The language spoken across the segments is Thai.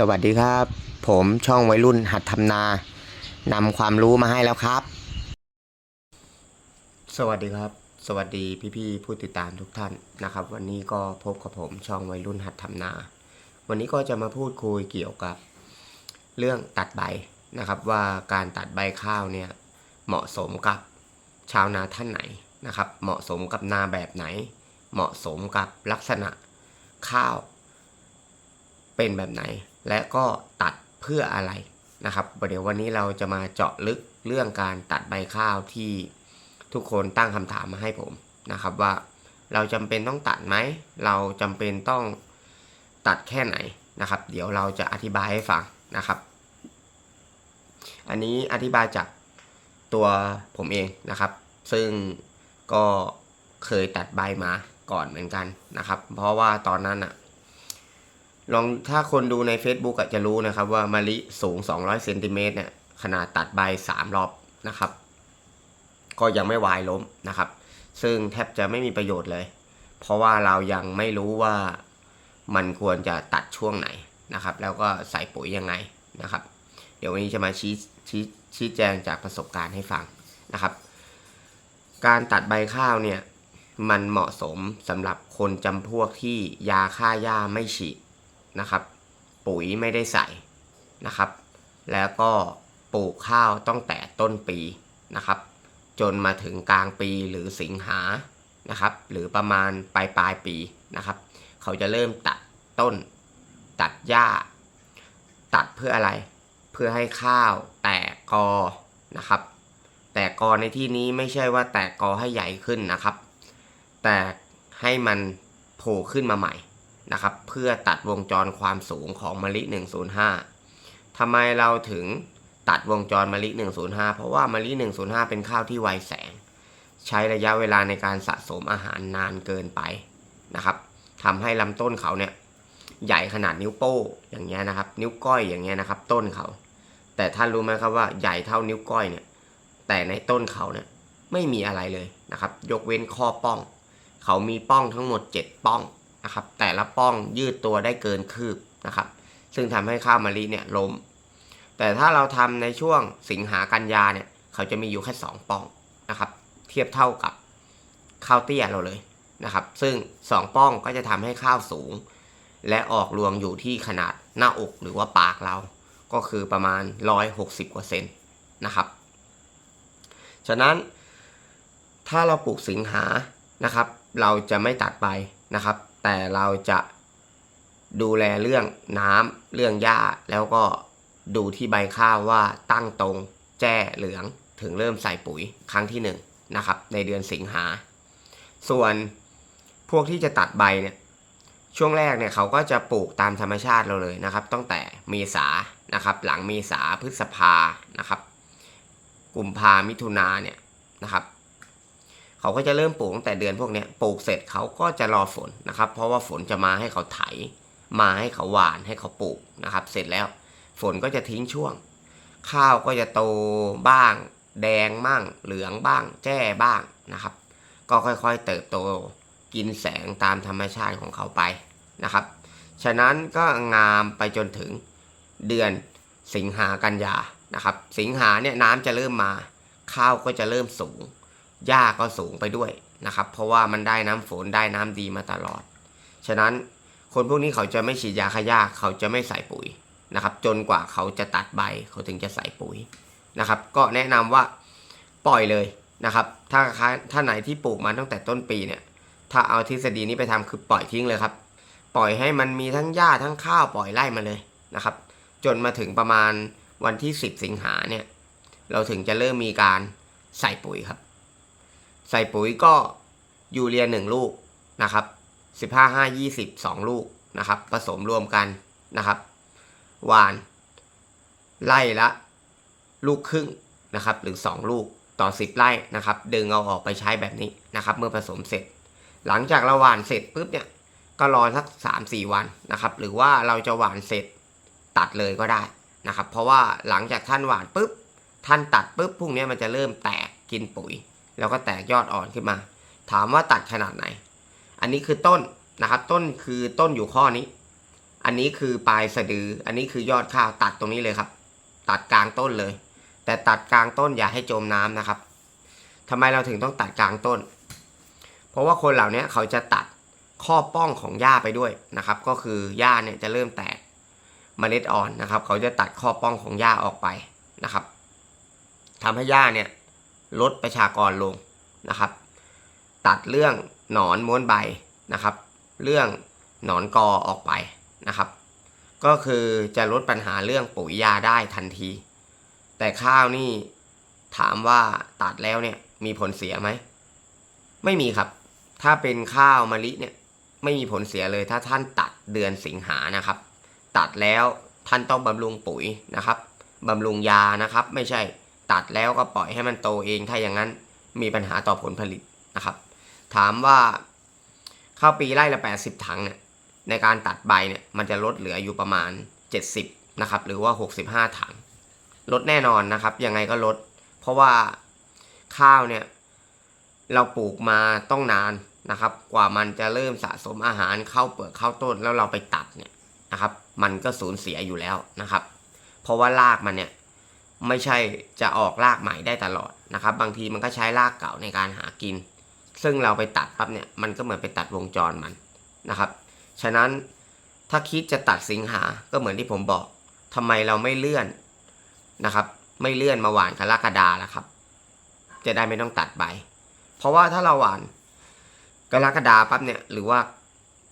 สวัสดีครับ ผมช่องวัยรุ่นหัดทำนานำความรู้มาให้แล้วครับ สวัสดีครับ สวัสดีพี่ๆผู้ติดตามทุกท่านนะครับ วันนี้ก็พบกับผมช่องวัยรุ่นหัดทำนา วันนี้ก็จะมาพูดคุยเกี่ยวกับ เรื่องตัดใบนะครับ ว่าการตัดใบข้าวเนี่ยเหมาะสมกับชาวนาท่านไหนนะครับ เหมาะสมกับนาแบบไหน เหมาะสมกับลักษณะข้าวเป็นแบบไหน และก็ตัดเพื่ออะไรนะครับเดี๋ยววันนี้เราจะมาเจาะลึกเรื่องการตัดใบข้าวที่ทุกคนตั้งคำถามมาให้ผมนะครับว่าเราจำเป็นต้องตัดไหม เราจำเป็นต้องตัดแค่ไหนนะครับ เดี๋ยวเราจะอธิบายให้ฟังนะครับ อันนี้อธิบายจากตัวผมเองนะครับ ซึ่งก็เคยตัดใบมาก่อนเหมือนกันนะครับ เพราะว่าตอนนั้นอะ ลองถ้าคนดูใน Facebook อะจะรู้นะครับว่ามะลิสูง 200เซนติเมตรเนี่ยขนาดตัดใบ3รอบนะครับ ก็ยังไม่วายล้มนะครับ ซึ่งแทบจะไม่มีประโยชน์เลย เพราะว่าเรายังไม่รู้ว่ามันควรจะตัดช่วงไหนนะครับ แล้วก็ใส่ปุ๋ยยังไงนะครับ เดี๋ยววันนี้จะมาชี้ชี้ชี้แจงจากประสบการณ์ให้ฟังนะครับ การตัดใบข้าวเนี่ยมันเหมาะสมสำหรับคนจำพวกที่ยาฆ่าหญ้าไม่ฉีด นะครับ ปุ๋ยไม่ได้ใส่นะครับ แล้วก็ปลูกข้าวต้องแต่ต้นปีนะครับ จนมาถึงกลางปีหรือสิงหานะครับ หรือประมาณปลายปลายปีนะครับ เขาจะเริ่มตัดต้น ตัดหญ้า ตัดเพื่ออะไร เพื่อให้ข้าวแตกกอนะครับ แตกกอในที่นี้ไม่ใช่ว่าแตกกอให้ใหญ่ขึ้นนะครับ แตกให้มันโผล่ขึ้นมาใหม่ นะครับ เพื่อตัดวงจรความสูงของมะลิ 105ทำไมเราถึงตัดวงจรมะลิ 105 เพราะว่ามะลิ 105 เป็นข้าวที่ไวแสง ใช้ระยะเวลาในการสะสมอาหารนานเกินไปนะครับทำให้ลำต้นเขาเนี่ยใหญ่ขนาดนิ้วโป้อย่างเงี้ยนะครับ นิ้วก้อยอย่างเงี้ยนะครับ ต้นเขา แต่ท่านรู้ไหมครับว่าใหญ่เท่านิ้วก้อยเนี่ย แต่ในต้นเขาเนี่ยไม่มีอะไรเลยนะครับ ยกเว้นข้อป้อง เขามีป้องทั้งหมด 7 ป้อง นะครับ แต่ละป้องยืดตัวได้เกินคืบนะครับ ซึ่งทำให้ข้าวมะลิเนี่ยล้ม แต่ถ้าเราทำในช่วงสิงหากันยาเนี่ยเขาจะมีอยู่แค่ 2ป้องนะครับ เทียบเท่ากับข้าวเตี้ยเราเลยนะครับ ซึ่ง 2 ป้องก็จะทำให้ข้าวสูง และออกรวงอยู่ที่ขนาดหน้าอกหรือว่าปากเรา ก็คือประมาณ 160กว่าเซนนะครับ ฉะนั้นถ้าเราปลูกสิงหานะครับ เราจะไม่ตัดใบนะครับ แต่เราจะดูแลเรื่องน้ำเรื่องหญ้า แล้วก็ดูที่ใบข้าวว่าตั้งตรงแจ้เหลืองถึงเริ่มใส่ปุ๋ยครั้งที่หนึ่งนะครับ ในเดือนสิงหา ส่วนพวกที่จะตัดใบเนี่ยช่วงแรกเนี่ยเขาก็จะปลูกตามธรรมชาติเราเลยนะครับ ตั้งแต่เมษานะครับ หลังเมษาพฤษภานะครับ กุมภามิถุนาเนี่ยนะครับ เขาก็จะเริ่มปลูกตั้งแต่เดือนพวกนี้ปลูกเสร็จเขาก็จะรอฝนนะครับ เพราะว่าฝนจะมาให้เขาไถ มาให้เขาหวานให้เขาปลูกนะครับ เสร็จแล้ว ฝนก็จะทิ้งช่วง ข้าวก็จะโตบ้าง แดงบ้าง เหลืองบ้าง แจ้บ้างนะครับ ก็ค่อยๆเติบโตกินแสงตามธรรมชาติของเขาไปนะครับ ฉะนั้นก็งามไปจนถึงเดือนสิงหากันยานะครับ สิงหาเนี่ยน้ำจะเริ่มมา ข้าวก็จะเริ่มสูง หญ้าก็สูงไปด้วยนะครับ เพราะว่ามันได้น้ำฝนได้น้ำดีมาตลอด ฉะนั้นคนพวกนี้เขาจะไม่ฉีดยาฆ่าหญ้าเขาจะไม่ใส่ปุ๋ยนะครับ จนกว่าเขาจะตัดใบเขาถึงจะใส่ปุ๋ยนะครับ ก็แนะนำว่าปล่อยเลยนะครับ ถ้าถ้าไหนที่ปลูกมาตั้งแต่ต้นปีเนี่ย ถ้าเอาทฤษฎีนี้ไปทำคือปล่อยทิ้งเลยครับ ปล่อยให้มันมีทั้งหญ้าทั้งข้าวปล่อยไล่มาเลยนะครับ จนมาถึงประมาณวันที่ 10 สิงหาเนี่ย เราถึงจะเริ่มมีการใส่ปุ๋ยครับ ใส่ปุ๋ยก็ยูเรียหนึ่งลูกนะครับสิบห้าห้ายี่สิบสองลูกนะครับ ผสมรวมกันนะครับหวาน ไล่ละ ลูกครึ่งนะครับ หรือสองลูกต่อสิบไร่นะครับ ดึงเอาออกไปใช้แบบนี้นะครับ เมื่อผสมเสร็จ หลังจากเราหวานเสร็จปุ๊บเนี่ยก็รอสักสามสี่วันนะครับ หรือว่าเราจะหวานเสร็จตัดเลยก็ได้นะครับ เพราะว่าหลังจากท่านหวานปุ๊บท่านตัดปุ๊บพรุ่งนี้มันจะเริ่มแตกกินปุ๋ย แล้วก็แตกยอดอ่อนขึ้นมา ถามว่าตัดขนาดไหน อันนี้คือต้นนะครับ ต้นคือต้นอยู่ข้อนี้ อันนี้คือปลายสะดือ อันนี้คือยอดข้าวตัดตรงนี้เลยครับ ตัดกลางต้นเลย แต่ตัดกลางต้นอย่าให้จมน้ำนะครับทำไมเราถึงต้องตัดกลางต้น เพราะว่าคนเหล่านี้เขาจะตัดข้อป้องของหญ้าไปด้วยนะครับ ก็คือหญ้าเนี่ยจะเริ่มแตกเมล็ดอ่อนนะครับ เขาจะตัดข้อป้องของหญ้าออกไปนะครับทำให้หญ้าเนี่ย ลดประชากรลงนะครับ ตัดเรื่องหนอนม้วนใบนะครับ เรื่องหนอนกอออกไปนะครับ ก็คือจะลดปัญหาเรื่องปุ๋ยยาได้ทันที แต่ข้าวนี่ถามว่าตัดแล้วเนี่ยมีผลเสียไหม ไม่มีครับ ถ้าเป็นข้าวมะลิเนี่ยไม่มีผลเสียเลย ถ้าท่านตัดเดือนสิงหานะครับ ตัดแล้วท่านต้องบำรุงปุ๋ยนะครับบำรุงยานะครับ ไม่ใช่ ตัดแล้วก็ปล่อยให้มันโตเองถ้าอย่างนั้นมีปัญหาต่อผลผลิตนะครับ ถามว่าข้าวปีไร่ละ 80 ถังเนี่ยในการตัดใบเนี่ยมันจะลดเหลืออยู่ประมาณ 70นะครับหรือว่า 65 ถัง ลดแน่นอนนะครับ ยังไงก็ลด เพราะว่าข้าวเนี่ยเราปลูกมาต้องนานนะครับ กว่ามันจะเริ่มสะสมอาหารเข้าเปลือกเข้าต้นแล้วเราไปตัดเนี่ยนะครับ มันก็สูญเสียอยู่แล้วนะครับ เพราะว่ารากมันเนี่ย ไม่ใช่จะออกรากใหม่ได้ตลอดนะครับ บางทีมันก็ใช้รากเก่าในการหากิน ซึ่งเราไปตัดปั๊บเนี่ยมันก็เหมือนไปตัดวงจรมันนะครับ ฉะนั้นถ้าคิดจะตัดสิงหาก็เหมือนที่ผมบอกทำไมเราไม่เลื่อนนะครับ ไม่เลื่อนมาหวานกรกฎาล่ะครับ จะได้ไม่ต้องตัดใบ เพราะว่าถ้าเราหวานกรกฎาปั๊บเนี่ยหรือว่า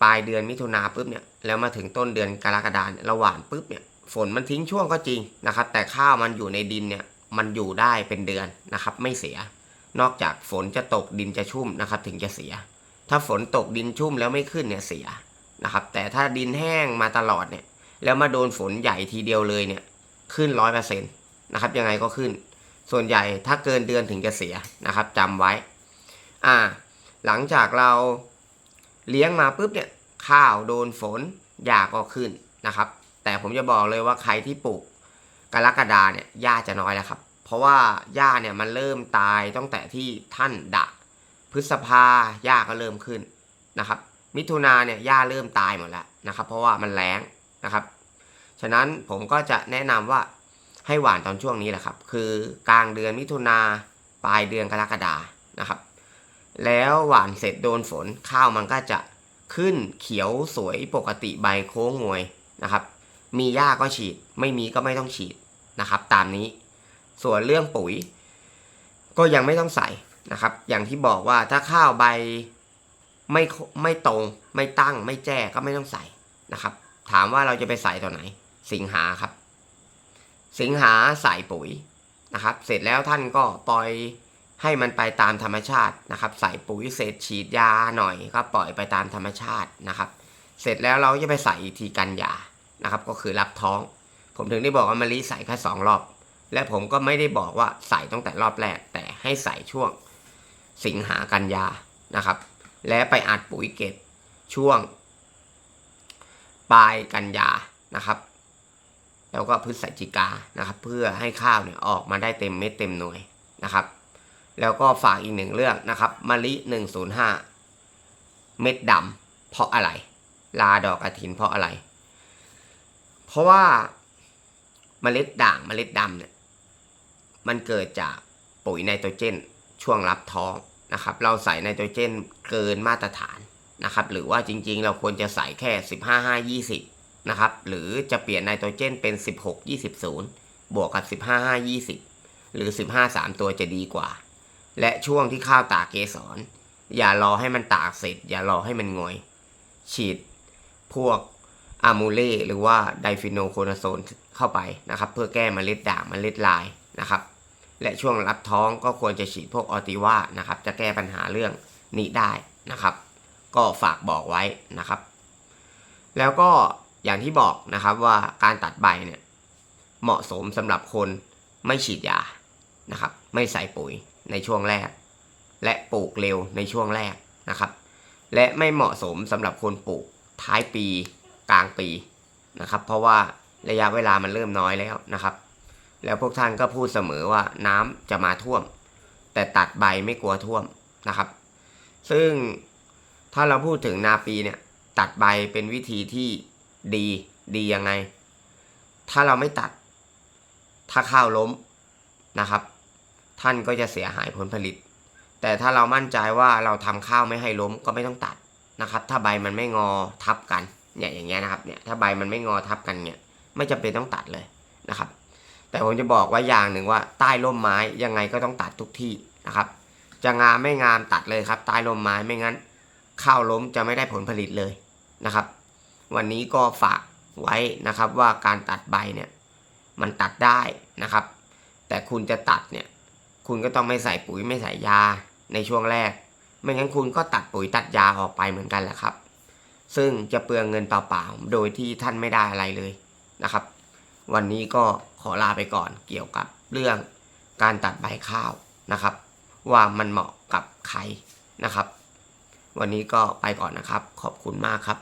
ปลายเดือนมิถุนาปุ๊บเนี่ยแล้วมาถึงต้นเดือนกรกฎาเราหวานปุ๊บเนี่ย ฝนมันทิ้งช่วงก็จริงนะครับ แต่ข้าวมันอยู่ในดินเนี่ยมันอยู่ได้เป็นเดือนนะครับ ไม่เสีย นอกจากฝนจะตกดินจะชุ่มนะครับ ถึงจะเสีย ถ้าฝนตกดินชุ่มแล้วไม่ขึ้นเนี่ยเสียนะครับ แต่ถ้าดินแห้งมาตลอดเนี่ย แล้วมาโดนฝนใหญ่ทีเดียวเลยเนี่ย ขึ้นร้อยเปอร์เซ็นต์นะครับ ยังไงก็ขึ้น ส่วนใหญ่ถ้าเกินเดือนถึงจะเสียนะครับจำไว้ อ่า หลังจากเราเลี้ยงมาปุ๊บเนี่ย ข้าวโดนฝนหญ้าก็ขึ้นนะครับ ผมจะบอกเลยว่าใครที่ปลูกกรกฎาเนี่ยหญ้าจะน้อยแล้วครับ เพราะว่าหญ้าเนี่ยมันเริ่มตายตั้งแต่ที่ท่านดักพฤษภาหญ้าก็เริ่มขึ้นนะครับ มิถุนาเนี่ยหญ้าเริ่มตายหมดแล้วนะครับ เพราะว่ามันแรงนะครับฉะนั้นผมก็จะแนะนำว่าให้หว่านตอนช่วงนี้แหละครับ คือกลางเดือนมิถุนาปลายเดือนกรกฎานะครับ แล้วหว่านเสร็จโดนฝนข้าวมันก็จะขึ้นเขียวสวยปกติใบโค้งงวยนะครับ มีหญ้าก็ฉีด ไม่มีก็ไม่ต้องฉีดนะครับ ตามนี้ ส่วนเรื่องปุ๋ย ก็ยังไม่ต้องใส่นะครับ อย่างที่บอกว่าถ้าข้าวใบไม่ไม่ตรงไม่ตั้ง ไม่แจ้ก็ไม่ต้องใส่นะครับ ถามว่าเราจะไปใส่ตัวไหน สิงหาครับ สิงหาใส่ปุ๋ยนะครับ เสร็จแล้วท่านก็ปล่อยให้มันไปตามธรรมชาตินะครับ ใส่ปุ๋ยเสร็จฉีดยาหน่อยก็ปล่อยไปตามธรรมชาตินะครับ เสร็จแล้วเราจะไปใส่อีกทีกันยา นะครับก็คือรับท้อง ผมถึงได้บอกว่ามะลิใส่แค่สองรอบ และผมก็ไม่ได้บอกว่าใส่ตั้งแต่รอบแรก แต่ให้ใส่ช่วงสิงหากันยานะครับ และไปอัดปุ๋ยเก็บช่วง ปลายกันยานะครับ แล้วก็พฤศจิกานะครับ เพื่อให้ข้าวเนี่ยออกมาได้เต็มเม็ดเต็มหน่วยนะครับ แล้วก็ฝากอีกหนึ่งเรื่องนะครับมะลิหนึ่งศูนย์ห้าเม็ดดำเพราะอะไร ลาดอกกระถินเพราะอะไร เพราะว่าเมล็ดด่างเมล็ดดำเนี่ยมันเกิดจากปุ๋ยไนโตรเจนช่วงรับท้องนะครับ เราใส่ไนโตรเจนเกินมาตรฐานนะครับ หรือว่าจริงๆ เราควรจะใส่แค่ 15 5 20 นะครับ หรือจะเปลี่ยนไนโตรเจนเป็น 16 20 0 บวกกับ 15 5 20 หรือ 15 3 ตัวจะดีกว่า และช่วงที่ข้าวตากเกสร อย่ารอให้มันตากเสร็จ อย่ารอให้มันงอย ฉีดพวก อะมูเล่หรือว่าไดฟิโนโคนาโซนเข้าไปนะครับ เพื่อแก้เมล็ดด่างเมล็ดลายนะครับ และช่วงรับท้องก็ควรจะฉีดพวกออติว่านะครับ จะแก้ปัญหาเรื่องนี้ได้นะครับ ก็ฝากบอกไว้นะครับ แล้วก็อย่างที่บอกนะครับว่าการตัดใบเนี่ยเหมาะสมสำหรับคนไม่ฉีดยานะครับ ไม่ใส่ปุ๋ยในช่วงแรก และปลูกเร็วในช่วงแรกนะครับ และไม่เหมาะสมสำหรับคนปลูกท้ายปี กลางปีนะครับ เพราะว่าระยะเวลามันเริ่มน้อยแล้วนะครับ แล้วพวกท่านก็พูดเสมอว่าน้ำจะมาท่วม แต่ตัดใบไม่กลัวท่วมนะครับ ซึ่งถ้าเราพูดถึงนาปีเนี่ย ตัดใบเป็นวิธีที่ดีดียังไง ถ้าเราไม่ตัด ถ้าข้าวล้มนะครับ ท่านก็จะเสียหายผลผลิต แต่ถ้าเรามั่นใจว่าเราทำข้าวไม่ให้ล้มก็ไม่ต้องตัดนะครับ ถ้าใบมันไม่งอทับกัน เนี่ยอย่างเงี้ยนะครับเนี่ยถ้าใบมันไม่งอทับกันเนี่ยไม่จำเป็นต้องตัดเลยนะครับ แต่ผมจะบอกว่าอย่างหนึ่งว่าใต้ร่มไม้ยังไงก็ต้องตัดทุกที่นะครับ จะงามไม่งามตัดเลยครับ ใต้ร่มไม้ไม่งั้นข้าวล้มจะไม่ได้ผลผลิตเลยนะครับ วันนี้ก็ฝากไว้นะครับว่าการตัดใบเนี่ยมันตัดได้นะครับ แต่คุณจะตัดเนี่ยคุณก็ต้องไม่ใส่ปุ๋ยไม่ใส่ยาในช่วงแรก ไม่งั้นคุณก็ตัดปุ๋ยตัดยาออกไปเหมือนกันแหละครับ ซึ่งจะเปลืองเงินเปล่าๆ โดยที่ท่านไม่ได้อะไรเลยนะครับ วันนี้ก็ขอลาไปก่อนเกี่ยวกับเรื่องการตัดใบข้าวนะครับ ว่ามันเหมาะกับใครนะครับ วันนี้ก็ไปก่อนนะครับ ขอบคุณมากครับ